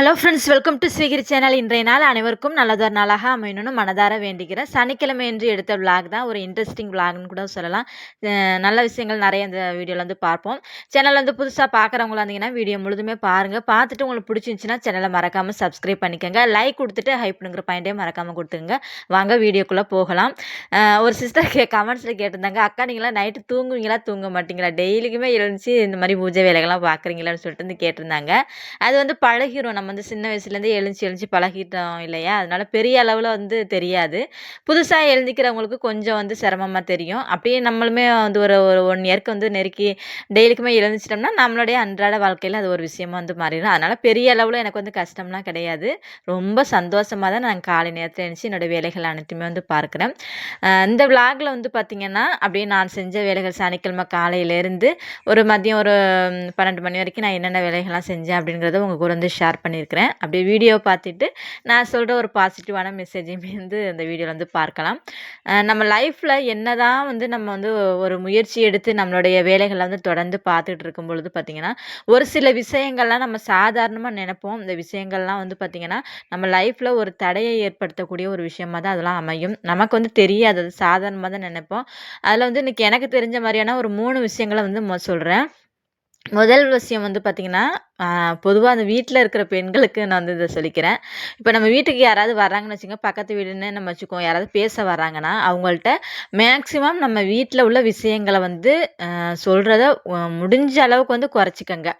Hello friends welcome to ஸ்வீகிரி channel இன்றைய நாள் அனைவருக்கும் நல்லதொரு நாளாக அமையணும்னு மனதார வேண்டிக்கிறேன் சனிக்கிழமை என்று எடுத்த விளாக் தான். ஒரு இன்ட்ரெஸ்டிங் விளாக்னு கூட சொல்லலாம். நல்ல விஷயங்கள் நிறைய இந்த வீடியோவில் வந்து பார்ப்போம். சேனல் வந்து புதுசாக பார்க்குறவங்களா இருந்தீங்கன்னா வீடியோ முழுதுமே பாருங்கள் பார்த்துட்டு உங்களுக்கு பிடிச்சிருந்துச்சின்னா சேனலை மறக்காமல் சப்ஸ்கிரைப் பண்ணிக்கோங்க. லைக் கொடுத்துட்டு ஹைப்னுங்கிற பாயிண்டே மறக்காமல் கொடுத்துங்க வாங்க வீடியோக்குள்ளே போகலாம். ஒரு சிஸ்டர் கே கமெண்ட்ஸில் கேட்டிருந்தாங்க அக்கா நீங்களாம் நைட்டு தூங்குவீங்களா தூங்க மாட்டீங்களா? டெய்லிக்குமே எழுந்துச்சு இந்த மாதிரி பூஜை வேலைகள்லாம் பார்க்குறீங்களான்னு சொல்லிட்டு வந்து கேட்டிருந்தாங்க. அது வந்து பழகிரும். நம்ம வந்து சின்ன வயசுலேருந்தே எழுந்துச்சி எழுந்துச்சி பழகிட்டோம் இல்லையா? அதனால பெரிய அளவில் வந்து தெரியாது. புதுசாக எழுந்திக்கிறவங்களுக்கு கொஞ்சம் வந்து சிரமமாக தெரியும். அப்படியே நம்மளுமே வந்து ஒரு ஒரு ஒன் இயர்க்கு வந்து நெருக்கி டெய்லிக்குமே எழுந்துச்சிட்டோம்னா நம்மளுடைய அன்றாட வாழ்க்கையில் அது ஒரு விஷயமா வந்து மாறிடும். அதனால் பெரிய அளவில் எனக்கு வந்து கஷ்டம்லாம் கிடையாது. ரொம்ப சந்தோஷமாக தான் நான் காலை நேரத்தில் எழுந்துச்சு. என்னோடய வேலைகள் அனைத்துமே வந்து பார்க்குறேன். இந்த விளாகில் வந்து பார்த்திங்கன்னா அப்படியே நான் செஞ்ச வேலைகள் சனிக்கிழமை காலையிலேருந்து ஒரு மதியம் ஒரு பன்னெண்டு மணி வரைக்கும் நான் என்னென்ன வேலைகள்லாம் செஞ்சேன் அப்படிங்கிறத உங்கள் கூட வந்து ஷேர் பண்ணியிருக்கிறேன். அப்படியே வீடியோ பார்த்துட்டு நான் சொல்கிற ஒரு பாசிட்டிவான மெசேஜையுமே வந்து அந்த வீடியோவில் வந்து பார்க்கலாம். நம்ம லைஃப்பில் என்ன தான் வந்து நம்ம வந்து ஒரு முயற்சி எடுத்து நம்மளுடைய வேலைகளை வந்து தொடர்ந்து பார்த்துட்டு இருக்கும் பொழுது பார்த்திங்கன்னா ஒரு சில விஷயங்கள்லாம் நம்ம சாதாரணமாக நினைப்போம். இந்த விஷயங்கள்லாம் வந்து பார்த்திங்கன்னா நம்ம லைஃப்பில் ஒரு தடையை ஏற்படுத்தக்கூடிய ஒரு விஷயமாக தான் அதெல்லாம் அமையும். நமக்கு வந்து தெரியாது. அது சாதாரணமாக தான் நினைப்போம். அதில் வந்து இன்றைக்கி எனக்கு தெரிஞ்ச மாதிரியான ஒரு மூணு விஷயங்களை வந்து சொல்கிறேன் முதல் விஷயம் வந்து பார்த்திங்கன்னா பொதுவாக அந்த வீட்டில் இருக்கிற பெண்களுக்கு நான் வந்து இதை சொல்லிக்கிறேன். இப்போ நம்ம வீட்டுக்கு யாராவது வர்றாங்கன்னு வச்சுங்க பக்கத்து வீடுன்னு நம்ம வச்சுக்கோம் யாராவது பேச வர்றாங்கன்னா அவங்கள்ட்ட மேக்ஸிமம் நம்ம வீட்டில் உள்ள விஷயங்களை வந்து சொல்கிறத முடிஞ்ச அளவுக்கு வந்து குறைச்சிக்கோங்க.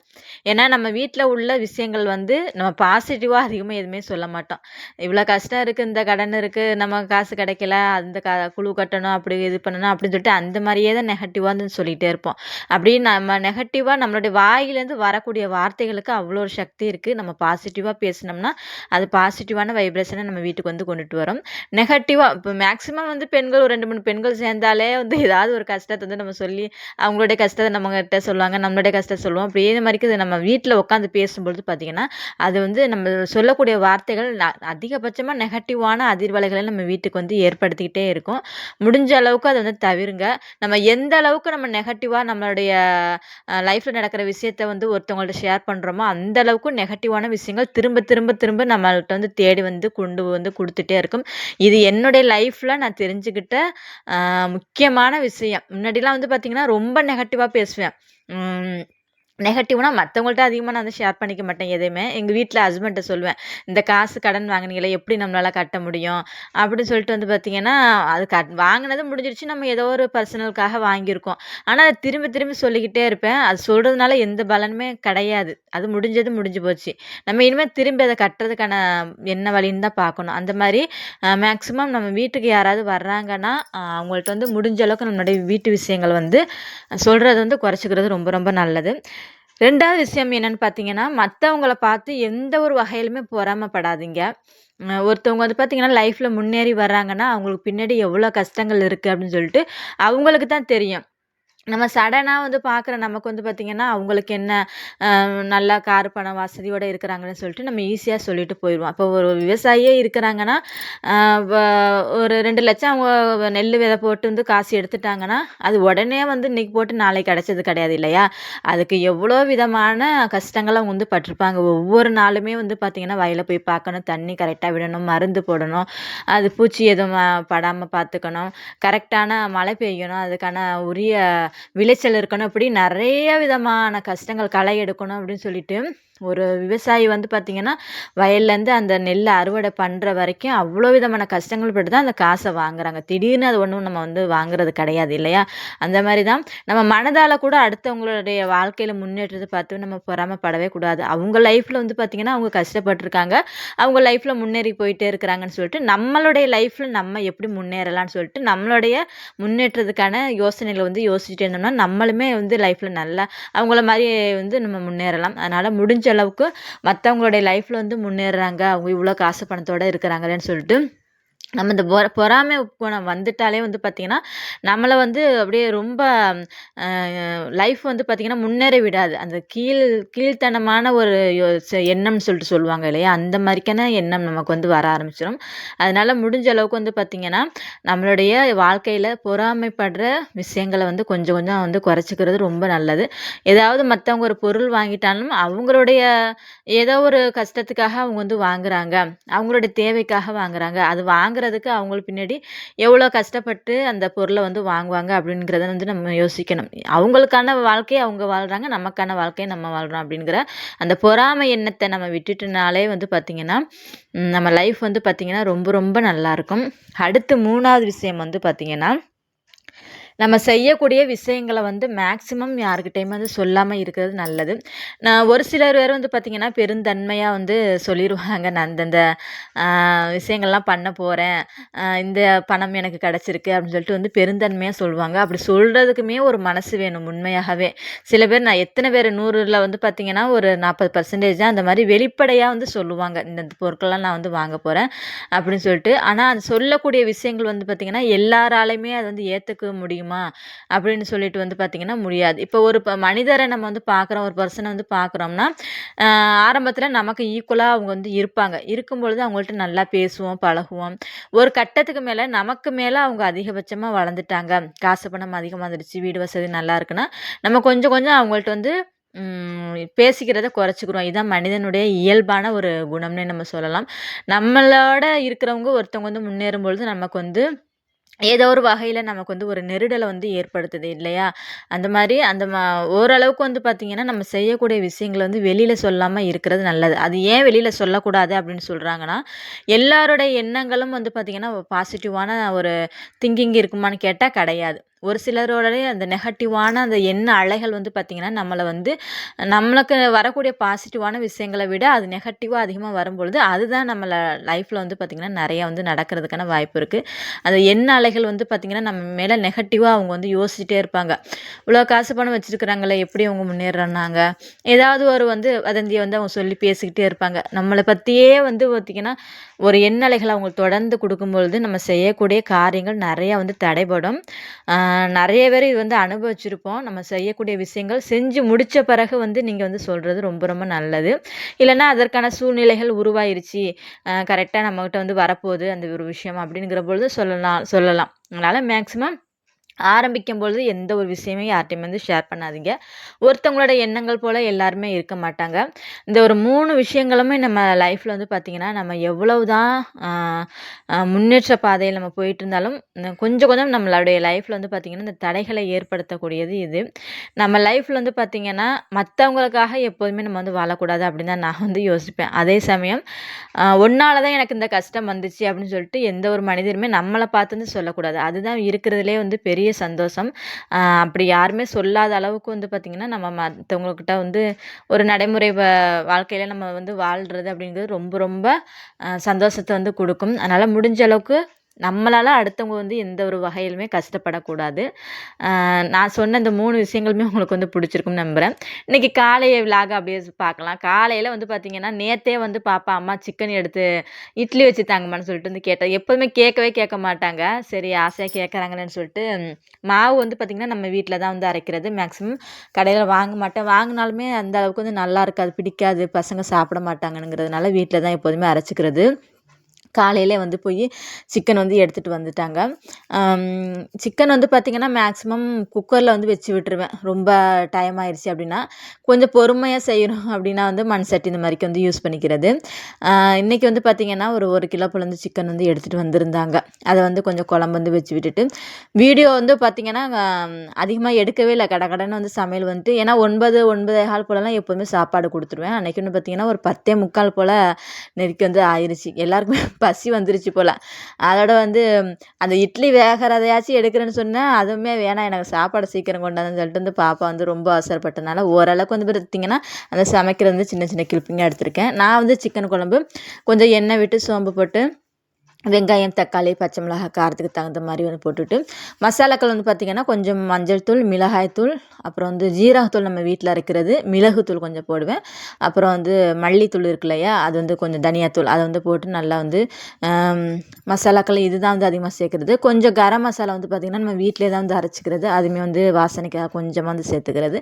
ஏன்னா நம்ம வீட்டில் உள்ள விஷயங்கள் வந்து நம்ம பாசிட்டிவாக அதிகமாக எதுவுமே சொல்ல மாட்டோம். இவ்வளோ கஷ்டம் இருக்குது இந்த கடன் இருக்குது நம்ம காசு கிடைக்கல அந்த க குழு கட்டணும் அப்படி இது பண்ணணும் அப்படின்னு சொல்லிட்டு அந்த மாதிரியே தான் நெகட்டிவாக வந்து சொல்லிகிட்டே இருப்போம். அப்படி நம்ம நெகட்டிவாக நம்மளுடைய வாயிலேருந்து வரக்கூடிய வார்த்தைகள் குழந்தைகளுக்கு அவ்வளோ ஒரு சக்தி இருக்குது நம்ம பாசிட்டிவாக பேசினோம்னா அது பாசிட்டிவான வைப்ரேஷனை நம்ம வீட்டுக்கு வந்து கொண்டுட்டு வரோம். நெகட்டிவாக இப்போ மேக்ஸிமம் வந்து பெண்கள் ஒரு ரெண்டு மூணு பெண்கள் சேர்ந்தாலே வந்து ஏதாவது ஒரு கஷ்டத்தை வந்து நம்ம சொல்லி அவங்களுடைய கஷ்டத்தை நம்மகிட்ட சொல்லுவாங்க நம்மளுடைய கஷ்டத்தை சொல்லுவோம். அப்படி இந்த மாதிரிக்கு இது நம்ம வீட்டில் உட்காந்து பேசும்பொழுது பார்த்திங்கன்னா அது வந்து நம்ம சொல்லக்கூடிய வார்த்தைகள் அதிகபட்சமாக நெகட்டிவான அதிர்வலைகளை நம்ம வீட்டுக்கு வந்து ஏற்படுத்திக்கிட்டே இருக்கும். முடிஞ்ச அளவுக்கு அதை வந்து தவிருங்க. நம்ம எந்த அளவுக்கு நம்ம நெகட்டிவாக நம்மளுடைய லைஃப்பில் நடக்கிற விஷயத்த வந்து ஒருத்தவங்கள்ட்ட ஷேர் பண்ணுறோமோ அந்த அளவுக்கு நெகட்டிவான விஷயங்கள் திரும்ப திரும்ப திரும்ப நம்மள்கிட்ட வந்து தேடி வந்து கொண்டு வந்து கொடுத்துட்டே இருக்கும். இது என்னுடைய லைஃப்பில் நான் தெரிஞ்சுக்கிட்ட முக்கியமான விஷயம். முன்னாடிலாம் வந்து பார்த்திங்கன்னா ரொம்ப நெகட்டிவாக பேசுவேன். நெகட்டிவ்னால் மற்றவங்கள்ட்ட அதிகமாக நான் வந்து ஷேர் பண்ணிக்க மாட்டேன் எதையுமே எங்கள் வீட்டில் ஹஸ்பண்ட்டை சொல்லுவேன் இந்த காசு கடன் வாங்குனீங்களே எப்படி நம்மளால் கட்ட முடியும்? அப்படின்னு சொல்லிட்டு வந்து பார்த்தீங்கன்னா அது கட் வாங்கினது முடிஞ்சிருச்சு நம்ம ஏதோ ஒரு பர்சனலுக்காக வாங்கியிருக்கோம். ஆனால் அதை திரும்ப திரும்பி சொல்லிக்கிட்டே இருப்பேன். அது சொல்கிறதுனால எந்த பலனுமே கிடையாது. அது முடிஞ்சது முடிஞ்சு போச்சு. நம்ம இனிமேல் திரும்பி அதை கட்டுறதுக்கான என்ன வழின்னு தான் பார்க்கணும். அந்த மாதிரி மேக்ஸிமம் நம்ம வீட்டுக்கு யாராவது வர்றாங்கன்னா அவங்கள்ட்ட வந்து முடிஞ்ச அளவுக்கு நம்மளுடைய வீட்டு விஷயங்கள் வந்து சொல்கிறது வந்து குறைச்சிக்கிறது ரொம்ப ரொம்ப நல்லது. ரெண்டாவது விஷயம் என்னன்னு பார்த்தீங்கன்னா மற்றவங்கள பார்த்து எந்த ஒரு வகையிலுமே பொறாமைப்படாதீங்க. ஒருத்தவங்க வந்து பார்த்தீங்கன்னா லைஃப்பில் முன்னேறி வர்றாங்கன்னா அவங்களுக்கு பின்னாடி எவ்வளோ கஷ்டங்கள் இருக்குது அப்படின்னு சொல்லிட்டு அவங்களுக்கு தான் தெரியும். நம்ம சடனாக வந்து பார்க்குற நமக்கு வந்து பார்த்திங்கன்னா அவங்களுக்கு என்ன நல்லா கார் பணம் வசதியோடு இருக்கிறாங்கன்னு சொல்லிட்டு நம்ம ஈஸியாக சொல்லிட்டு போயிடுவோம் அப்போ ஒரு விவசாயியே இருக்கிறாங்கன்னா ஒரு ரெண்டு லட்சம் அவங்க நெல் விதை போட்டு வந்து காசு எடுத்துட்டாங்கன்னா அது உடனே வந்து இன்றைக்கி போட்டு நாளைக்கு கிடைச்சது கிடையாது இல்லையா? அதுக்கு எவ்வளோ விதமான கஷ்டங்கள் அவங்க வந்து பட்டிருப்பாங்க. ஒவ்வொரு நாளுமே வந்து பார்த்திங்கன்னா வயலை போய் பார்க்கணும் தண்ணி கரெக்டாக விடணும் மருந்து போடணும் அது பூச்சி எதுவும் படாமல் பார்த்துக்கணும் கரெக்டான மழை பெய்யணும் அதுக்கான உரிய விளைச்சல் இருக்கணும். இப்படி நிறைய விதமான கஷ்டங்கள் களை எடுக்கணும் அப்படின்னு சொல்லிட்டு ஒரு விவசாயி வந்து பார்த்திங்கன்னா வயல்லேருந்து அந்த நெல்லை அறுவடை பண்ணுற வரைக்கும் அவ்வளோ விதமான கஷ்டங்கள் பட்டு தான் அந்த காசை வாங்குறாங்க. திடீர்னு அது ஒன்றும் நம்ம வந்து வாங்குறது கிடையாது இல்லையா? அந்த மாதிரி தான் நம்ம மனதால் கூட அடுத்தவங்களுடைய வாழ்க்கையில் முன்னேற்றத்தை பார்த்து நம்ம பொறாமப்படவே கூடாது. அவங்க லைஃப்பில் வந்து பார்த்திங்கன்னா அவங்க கஷ்டப்பட்டிருக்காங்க. அவங்க லைஃப்பில் முன்னேறி போயிட்டே இருக்கிறாங்கன்னு சொல்லிட்டு நம்மளுடைய லைஃப்பில் நம்ம எப்படி முன்னேறலாம்னு சொல்லிட்டு நம்மளுடைய முன்னேற்றத்துக்கான யோசனைகளை வந்து யோசிச்சுட்டு இருந்தோம்னா நம்மளுமே வந்து லைஃப்பில் நல்லா அவங்கள மாதிரி வந்து நம்ம முன்னேறலாம். அதனால் முடிஞ்ச அளவுக்கு மற்றவங்களுடைய லைஃப்பில் வந்து முன்னேறுறாங்க. அவங்க இவ்வளோ காசு பணத்தோடு இருக்கிறாங்களேன்னு சொல்லிட்டு நம்ம இந்த பொற பொறாமை குணம் வந்துட்டாலே வந்து பார்த்திங்கன்னா நம்மளை வந்து அப்படியே ரொம்ப லைஃப் வந்து பார்த்திங்கன்னா முன்னேற விடாது. அந்த கீழ் கீழ்த்தனமான ஒரு யோ ச எண்ணம்னு சொல்லிட்டு சொல்லுவாங்க இல்லையா? அந்த மாதிரிக்கான எண்ணம் நமக்கு வந்து வர ஆரம்பிச்சிடும் அதனால் முடிஞ்ச அளவுக்கு வந்து பார்த்திங்கன்னா நம்மளுடைய வாழ்க்கையில் பொறாமைப்படுற விஷயங்களை வந்து கொஞ்சம் கொஞ்சம் வந்து குறைச்சிக்கிறது ரொம்ப நல்லது. ஏதாவது மற்றவங்க ஒரு பொருள் வாங்கிட்டாலும் அவங்களுடைய ஏதோ ஒரு கஷ்டத்துக்காக அவங்க வந்து வாங்குகிறாங்க அவங்களுடைய தேவைக்காக வாங்குகிறாங்க அது வாங்க வாங்குறதுக்கு அவங்களுக்கு பின்னாடி எவ்வளோ கஷ்டப்பட்டு அந்த பொருளை வந்து வாங்குவாங்க அப்படிங்கிறத வந்து நம்ம யோசிக்கணும். அவங்களுக்கான வாழ்க்கையை அவங்க வாழ்கிறாங்க நமக்கான வாழ்க்கையை நம்ம வாழ்கிறோம் அப்படிங்கிற அந்த பொறாமை எண்ணத்தை நம்ம விட்டுட்டுனாலே வந்து பார்த்திங்கன்னா நம்ம லைஃப் வந்து பார்த்திங்கன்னா ரொம்ப ரொம்ப நல்லாயிருக்கும் அடுத்து மூணாவது விஷயம் வந்து பார்த்திங்கன்னா நம்ம செய்யக்கூடிய விஷயங்களை வந்து மேக்ஸிமம் யாருக்கிட்டையுமே வந்து சொல்லாமல் இருக்கிறது நல்லது. நான் ஒரு சிலர் பேர் வந்து பார்த்திங்கன்னா பெருந்தன்மையாக வந்து சொல்லிடுவாங்க நான் அந்தந்த விஷயங்கள்லாம் பண்ண போகிறேன் இந்த பணம் எனக்கு கிடச்சிருக்கு அப்படின்னு சொல்லிட்டு வந்து பெருந்தன்மையாக சொல்லுவாங்க அப்படி சொல்கிறதுக்குமே ஒரு மனசு வேணும் உண்மையாகவே. சில பேர் நான் எத்தனை பேர் நூறில் வந்து பார்த்திங்கன்னா ஒரு நாற்பது பர்சன்டேஜ் தான் அந்த மாதிரி வெளிப்படையாக வந்து சொல்லுவாங்க. இந்த பொருட்கள்லாம் நான் வந்து வாங்க போகிறேன் அப்படின்னு சொல்லிட்டு. ஆனால் அது சொல்லக்கூடிய விஷயங்கள் வந்து பார்த்திங்கன்னா எல்லாராலையுமே அதை வந்து ஏற்றுக்க முடியும் முடியுமா? அப்படின்னு சொல்லிட்டு வந்து பார்த்திங்கன்னா முடியாது. இப்போ ஒரு மனிதரை நம்ம வந்து பார்க்குறோம் ஒரு பர்சனை வந்து பார்க்குறோம்னா ஆரம்பத்தில் நமக்கு ஈக்குவலாக அவங்க வந்து இருப்பாங்க. இருக்கும் பொழுது அவங்கள்ட்ட நல்லா பேசுவோம் பழகுவோம். ஒரு கட்டத்துக்கு மேலே நமக்கு மேலே அவங்க அதிகபட்சமாக வளர்ந்துட்டாங்க. காசு பணம் அதிகமாக வந்துடுச்சு வீடு வசதி நல்லா இருக்குன்னா நம்ம கொஞ்சம் கொஞ்சம் அவங்கள்ட்ட வந்து பேசிக்கிறத குறைச்சிக்கிறோம். இதுதான் மனிதனுடைய இயல்பான ஒரு குணம்னே நம்ம சொல்லலாம். நம்மளோட இருக்கிறவங்க ஒருத்தவங்க வந்து முன்னேறும் பொழுது நமக்கு வந்து ஏதோ ஒரு வகையில் நமக்கு வந்து ஒரு நெருடலை வந்து ஏற்படுத்துது இல்லையா? அந்த மாதிரி அந்த மா ஓரளவுக்கு வந்து பார்த்திங்கன்னா நம்ம செய்யக்கூடிய விஷயங்களை வந்து வெளியில் சொல்லாமல் இருக்கிறது நல்லது. அது ஏன் வெளியில் சொல்லக்கூடாது அப்படின்னு சொல்கிறாங்கன்னா எல்லாருடைய எண்ணங்களும் வந்து பார்த்திங்கன்னா பாசிட்டிவான ஒரு திங்கிங் இருக்குமான்னு கேட்டால் கிடையாது. ஒரு சிலரோடைய அந்த நெகட்டிவான அந்த எண்ண அலைகள் வந்து பார்த்திங்கன்னா நம்மளை வந்து நம்மளுக்கு வரக்கூடிய பாசிட்டிவான விஷயங்களை விட அது நெகட்டிவாக அதிகமாக வரும்பொழுது அதுதான் நம்மளை லைஃப்பில் வந்து பார்த்திங்கன்னா நிறையா வந்து நடக்கிறதுக்கான வாய்ப்பு இருக்குது அந்த எண்ண அலைகள் வந்து பார்த்திங்கன்னா நம்ம மேலே நெகட்டிவாக அவங்க வந்து யோசிச்சுட்டே இருப்பாங்க. இவ்வளோ காசு பணம் வச்சுருக்கிறாங்களே எப்படி அவங்க முன்னேறாங்க ஏதாவது ஒரு வந்து வதந்தியை வந்து அவங்க சொல்லி பேசிக்கிட்டே இருப்பாங்க. நம்மளை பற்றியே வந்து பார்த்திங்கன்னா ஒரு எண்ணலைகளை அவங்க தொடர்ந்து கொடுக்கும்பொழுது நம்ம செய்யக்கூடிய காரியங்கள் நிறையா வந்து தடைபடும். நிறைய பேர் இது வந்து அனுபவிச்சிருப்போம். நம்ம செய்யக்கூடிய விஷயங்கள் செஞ்சு முடித்த பிறகு வந்து நீங்கள் வந்து சொல்கிறது ரொம்ப ரொம்ப நல்லது. இல்லைன்னா அதற்கான சூழ்நிலைகள் உருவாயிருச்சு. கரெக்டாக நம்மக்கிட்ட வந்து வரப்போகுது அந்த ஒரு விஷயம் அப்படிங்கிற பொழுது சொல்லலாம் சொல்லலாம். அதனால் மேக்ஸிமம் ஆரம்பிக்கும் பொழுது எந்த ஒரு விஷயமே யார்ட்டையும் வந்து ஷேர் பண்ணாதீங்க. ஒருத்தவங்களோட எண்ணங்கள் போல் எல்லாருமே இருக்க மாட்டாங்க. இந்த ஒரு மூணு விஷயங்களுமே நம்ம லைஃப்பில் வந்து பார்த்திங்கன்னா நம்ம எவ்வளவு தான் முன்னேற்ற பாதையில் நம்ம போயிட்டு இருந்தாலும் கொஞ்சம் கொஞ்சம் நம்மளுடைய லைஃப்பில் வந்து பார்த்திங்கன்னா இந்த தடைகளை ஏற்படுத்தக்கூடியது இது. நம்ம லைஃப்பில் வந்து பார்த்திங்கன்னா மற்றவங்களுக்காக எப்போதுமே நம்ம வந்து வாழக்கூடாது அப்படின்னு தான் நான் வந்து யோசிப்பேன். அதே சமயம் ஒன்றால் தான் எனக்கு இந்த கஷ்டம் வந்துச்சு அப்படின்னு சொல்லிட்டு எந்த ஒரு மனிதருமே நம்மளை பார்த்து வந்து சொல்லக்கூடாது. அதுதான் இருக்கிறதுலே வந்து பெரிய சந்தோஷம். அப்படி யாருமே சொல்லாத அளவுக்கு வந்து பார்த்திங்கன்னா நம்ம மற்றவங்கக்கிட்ட வந்து ஒரு நடைமுறை வாழ்க்கையில் நம்ம வந்து வாழ்கிறது அப்படிங்கிறது ரொம்ப ரொம்ப சந்தோஷத்தை வந்து கொடுக்கும். அதனால் முடிஞ்ச அளவுக்கு நம்மளால் அடுத்தவங்க வந்து எந்த ஒரு வகையிலுமே கஷ்டப்படக்கூடாது. நான் சொன்ன இந்த மூணு விஷயங்களுமே உங்களுக்கு வந்து பிடிச்சிருக்கும்னு நம்புகிறேன் இன்றைக்கி காலையை விலாக அப்படியே பார்க்கலாம். காலையில் வந்து பார்த்திங்கன்னா நேற்றே வந்து பாப்பா அம்மா சிக்கன் எடுத்து இட்லி வச்சு தாங்கம்மான்னு சொல்லிட்டு வந்து கேட்டேன் எப்போதுமே கேட்கவே கேட்க மாட்டாங்க. சரி ஆசையாக கேட்குறாங்களேன்னு சொல்லிட்டு மாவு வந்து பார்த்திங்கன்னா நம்ம வீட்டில் தான் வந்து அரைக்கிறது. மேக்ஸிமம் கடையில் வாங்க மாட்டேன். வாங்கினாலுமே அந்த அளவுக்கு வந்து நல்லா இருக்காது பிடிக்காது பசங்க சாப்பிட மாட்டாங்கங்கிறதுனால வீட்டில் தான் எப்போதுமே அரைச்சிக்கிறது. காலையிலே வந்து போய் சிக்கன் வந்து எடுத்துகிட்டு வந்துட்டாங்க. சிக்கன் வந்து பார்த்திங்கன்னா மேக்ஸிமம் குக்கரில் வந்து வச்சு விட்டுருவேன். ரொம்ப டைம் ஆயிடுச்சு அப்படின்னா. கொஞ்சம் பொறுமையாக செய்யணும் அப்படின்னா வந்து மண் சட்டி இந்த மாதிரிக்கு வந்து யூஸ் பண்ணிக்கிறது. இன்றைக்கி வந்து பார்த்திங்கன்னா ஒரு ஒரு கிலோ போல் வந்து சிக்கன் வந்து எடுத்துகிட்டு வந்திருந்தாங்க. அதை வந்து கொஞ்சம் குழம்பு வந்து வச்சு விட்டுட்டு. வீடியோ வந்து பார்த்திங்கன்னா அதிகமாக எடுக்கவே இல்லை. கடை கடைன்னு வந்து சமையல் வந்துட்டு. ஏன்னா ஒன்பது ஒன்பதே கால் போலலாம் எப்போதுமே சாப்பாடு கொடுத்துருவேன். அன்றைக்கி வந்து பார்த்திங்கன்னா ஒரு பத்தே முக்கால் போல் நெருக்கி வந்து ஆயிடுச்சு எல்லாருக்குமே பசி வந்துருச்சு போல். அதோட வந்து அந்த இட்லி வேகிறதையாச்சும் எடுக்கிறேன்னு சொன்னேன் அதுவுமே வேணாம் எனக்கு சாப்பாடு சீக்கிரம் கொண்டாந்துன்னு சொல்லிட்டு வந்து பாப்பா வந்து ரொம்ப அவசரப்பட்டனால ஓரளவுக்கு வந்து பார்த்திங்கன்னா அந்த சமைக்கிறது வந்து சின்ன சின்ன கிளிப்பிங்காக எடுத்திருக்கேன். நான் வந்து சிக்கன் குழம்பு கொஞ்சம் எண்ணெய் விட்டு சோம்பு போட்டு வெங்காயம் தக்காளி பச்சை மிளகாய் காரத்துக்கு தகுந்த மாதிரி வந்து போட்டுட்டு மசாலாக்கள் வந்து பார்த்திங்கன்னா கொஞ்சம் மஞ்சள் தூள் மிளகாய் தூள் அப்புறம் வந்து ஜீரகத்தூள் நம்ம வீட்டில் அரைக்கிறது மிளகுத்தூள் கொஞ்சம் போடுவேன். அப்புறம் வந்து மல்லித்தூள் இருக்கு இல்லையா அது வந்து கொஞ்சம் தனியாத்தூள் அதை வந்து போட்டு நல்லா வந்து மசாலாக்கள் இதுதான் வந்து அதிகமாக சேர்க்குறது. கொஞ்சம் கரம் மசாலா வந்து பார்த்திங்கன்னா நம்ம வீட்டிலே தான் வந்து அரைச்சிக்கிறது அதுவுமே வந்து வாசனைக்காக கொஞ்சமாக வந்து சேர்த்துக்கிறது.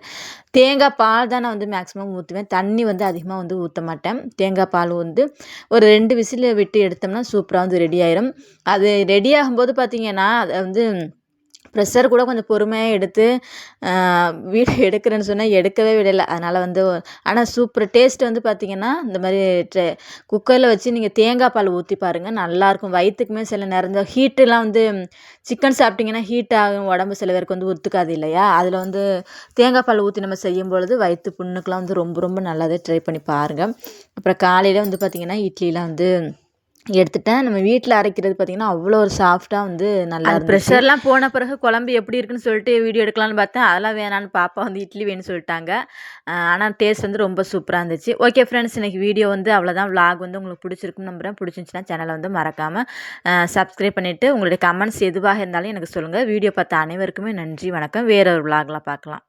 தேங்காய் பால் தான் நான் வந்து மேக்ஸிமம் ஊற்றுவேன் தண்ணி வந்து அதிகமாக வந்து ஊற்ற மாட்டேன். தேங்காய் பால் வந்து ஒரு ரெண்டு விசில் விட்டு எடுத்தோம்னா சூப்பராக வந்து ரெடி ஆயிரும் அது ரெடி ஆகும்போது பார்த்தீங்கன்னா அதை வந்து ப்ரெஷர் கூட கொஞ்சம் பொறுமையாக எடுத்து வீடியோ எடுக்கிறேன்னு சொன்னால் எடுக்கவே விடலை. அதனால் வந்து ஆனால் சூப்பர் டேஸ்ட் வந்து பார்த்திங்கன்னா இந்த மாதிரி ட்ரெ குக்கரில் வச்சு நீங்கள் தேங்காய் பால் ஊற்றி பாருங்கள் நல்லாயிருக்கும். வயிற்றுக்குமே சில நேரம் இந்த ஹீட்டுலாம் வந்து சிக்கன் சாப்பிட்டிங்கன்னா ஹீட் ஆகும் உடம்பு சில பேருக்கு வந்து ஒத்துக்காது இல்லையா? அதில் வந்து தேங்காய் பால் ஊற்றி நம்ம செய்யும் பொழுது வயிற்று புண்ணுக்கெலாம் வந்து ரொம்ப ரொம்ப நல்லாவே ட்ரை பண்ணி பாருங்கள் அப்புறம் காலையில் வந்து பார்த்திங்கன்னா இட்லிலாம் வந்து எடுத்துட்டேன். நம்ம வீட்டில் அரைக்கிறது பார்த்திங்கன்னா அவ்வளோ ஒரு சாஃப்டாக வந்து நல்லா ப்ரெஷர்லாம் போன பிறகு குழம்பு எப்படி இருக்குன்னு சொல்லிட்டு வீடியோ எடுக்கலாம்னு பார்த்தேன். அதெல்லாம் வேணான்னு பாப்பா வந்து இட்லி வேணும்னு சொல்லிட்டாங்க. ஆனால் டேஸ்ட் வந்து ரொம்ப சூப்பராக இருந்துச்சு. ஓகே ஃப்ரெண்ட்ஸ் இன்னைக்கு வீடியோ வந்து அவ்வளோதான் vlog வந்து உங்களுக்கு பிடிச்சிருக்குன்னு நம்புறேன். பிடிச்சிருந்துச்சுன்னா சேனலை வந்து மறக்காமல் சப்ஸ்கிரைப் பண்ணிவிட்டு உங்களுடைய கமெண்ட்ஸ் எதுவாக இருந்தாலும் எனக்கு சொல்லுங்கள் வீடியோ பார்த்த அனைவருக்குமே நன்றி வணக்கம். வேற ஒரு vlogல பார்க்கலாம்.